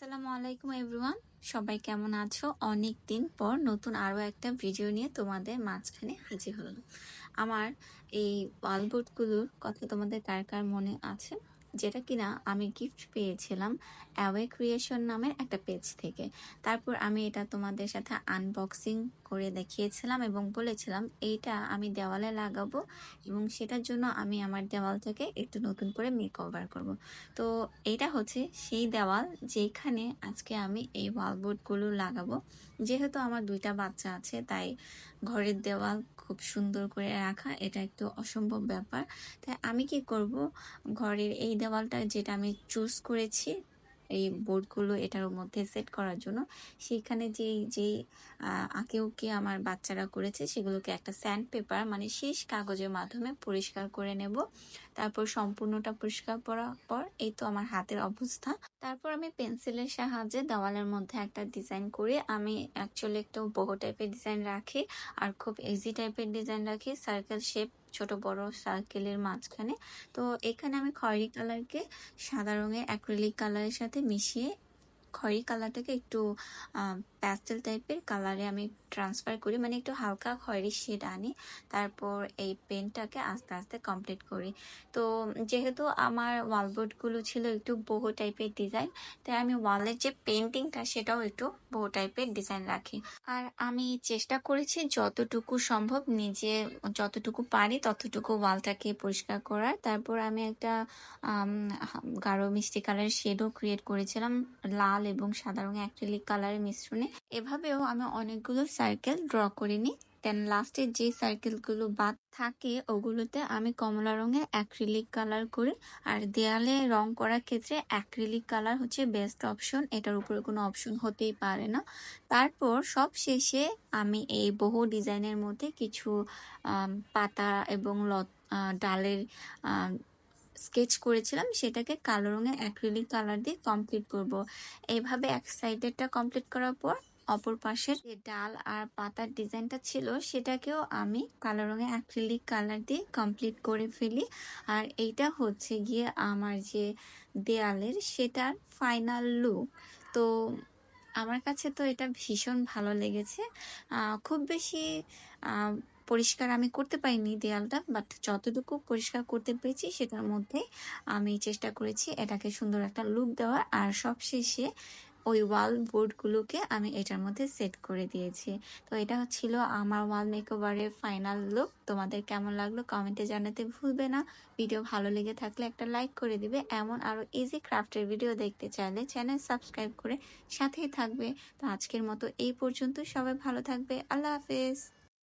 আসসালামু আলাইকুম এভরিওয়ান। সবাই কেমন আছো? অনেক দিন পর নতুন আরও একটা ভিডিও নিয়ে তোমাদের মাঝখানে হাজির হলাম। আমার এই ওয়ালবোর্ডগুলোর কথা তোমাদের কার কার মনে আছে? যেটা কিনা আমি গিফট পেয়েছিলাম অ্যাওয়ে ক্রিয়েশন নামের একটা পেজ থেকে। তারপর আমি এটা তোমাদের সাথে আনবক্সিং করে দেখিয়েছিলাম এবং বলেছিলাম, এইটা আমি দেওয়ালে লাগাবো এবং সেটার জন্য আমি আমার দেওয়ালটাকে একটু নতুন করে মেক ওভার করব। তো এইটা হচ্ছে সেই দেওয়াল যেখানে আজকে আমি এই ওয়ালবোর্ডগুলো লাগাবো। যেহেতু আমার দুইটা বাচ্চা আছে, তাই ঘরের দেওয়াল খুব সুন্দর করে রাখা এটা একটু অসম্ভব ব্যাপার। তাই আমি কি করব? ঘরের এই দেওয়ালটা যেটা আমি চুজ করেছি, এই বোর্ডগুলো এটার মধ্যে সেট করার জন্য সেখানে যেই যেই আঁকে উকে আমার বাচ্চারা করেছে সেগুলোকে একটা স্যান্ড পেপার মানে শেষ কাগজের মাধ্যমে পরিষ্কার করে নেব। তারপর সম্পূর্ণটা পরিষ্কার করার পর, এই তো আমার হাতের অবস্থা। তারপর আমি পেন্সিলের সাহায্যে দেওয়ালের মধ্যে একটা ডিজাইন করে আমি অ্যাকচুয়ালি একটু বহু টাইপের ডিজাইন রাখি, আর খুব ইজি টাইপের ডিজাইন রাখি সার্কেল শেপ ছোট বড় সার্কেলের মাঝখানে। তো এখানে আমি খয়েরি কালারকে সাদা রঙের অ্যাক্রিলিক কালারের সাথে মিশিয়ে খয়েরি কালারটাকে একটু প্যাস্টেল টাইপের কালারে আমি ট্রান্সফার করি। মানে একটু হালকা খয়েরি শেড আনি, তারপর এই পেনটাকে আস্তে আস্তে কমপ্লিট করি। তো যেহেতু আমার ওয়ালবোর্ডগুলো ছিল একটু বহু টাইপের ডিজাইন তাই আমি ওয়ালের যে পেন্টিংটা সেটাও একটু বহু টাইপের ডিজাইন রাখি। আর আমি চেষ্টা করেছি যতটুকু সম্ভব নিজে, যতটুকু পারি ততটুকু ওয়ালটাকে পরিষ্কার করার। তারপর আমি একটা গাঢ় মিষ্টি কালারের শেডও ক্রিয়েট করেছিলাম, লাল এবং সাদা রঙের অ্যাক্রিলিক কালারের মিশ্রণে। এভাবেও আমি অনেকগুলো সার্কেল ড্র করে নিই। দেন লাস্টে যে সার্কেলগুলো বাদ থাকে, ওগুলোতে আমি কমলা রঙের অ্যাক্রিলিক কালার করি। আর দেয়ালে রং করার ক্ষেত্রে অ্যাক্রিলিক কালার হচ্ছে বেস্ট অপশন এটার উপরে কোনো অপশন হতেই পারে না। তারপর সব শেষে আমি এই বহু ডিজাইনের মধ্যে কিছু পাতা এবং ডালের স্কেচ করেছিলাম, সেটাকে কালো রঙের অ্যাক্রিলিক কালার দিয়ে কমপ্লিট করব। এইভাবে এক সাইডেরটা কমপ্লিট করার পর, অপর পাশের যে ডাল আর পাতার ডিজাইনটা ছিল, সেটাকেও আমি কালো রঙের অ্যাক্রিলিক কালার দিয়ে কমপ্লিট করে ফেলি। আর এইটা হচ্ছে গিয়ে আমার যে দেয়ালের, সেটার ফাইনাল লুক তো আমার কাছে তো এটা ভীষণ ভালো লেগেছে। খুব বেশি পরিষ্কার আমি করতে পারিনি দেয়ালটা বাট যতটুকু পরিষ্কার করতে পেরেছি সেটার মধ্যে আমি চেষ্টা করেছি এটাকে সুন্দর একটা লুক দেওয়ার। আর সবশেষে ওই ওয়াল বোর্ডগুলোকে আমি এটার মধ্যে সেট করে দিয়েছি। তো এটা ছিল আমার ওয়াল মেকওভারের ফাইনাল লুক তোমাদের কেমন লাগল কমেন্টে জানাতে ভুলবে না। ভিডিও ভালো লেগে থাকলে একটা লাইক করে দিবে। এমন আরও ইজি ক্রাফটের ভিডিও দেখতে চাইলে চ্যানেল সাবস্ক্রাইব করে সাথেই থাকবে। তো আজকের মতো এই পর্যন্ত সবাই ভালো থাকবে। আল্লাহ হাফেজ।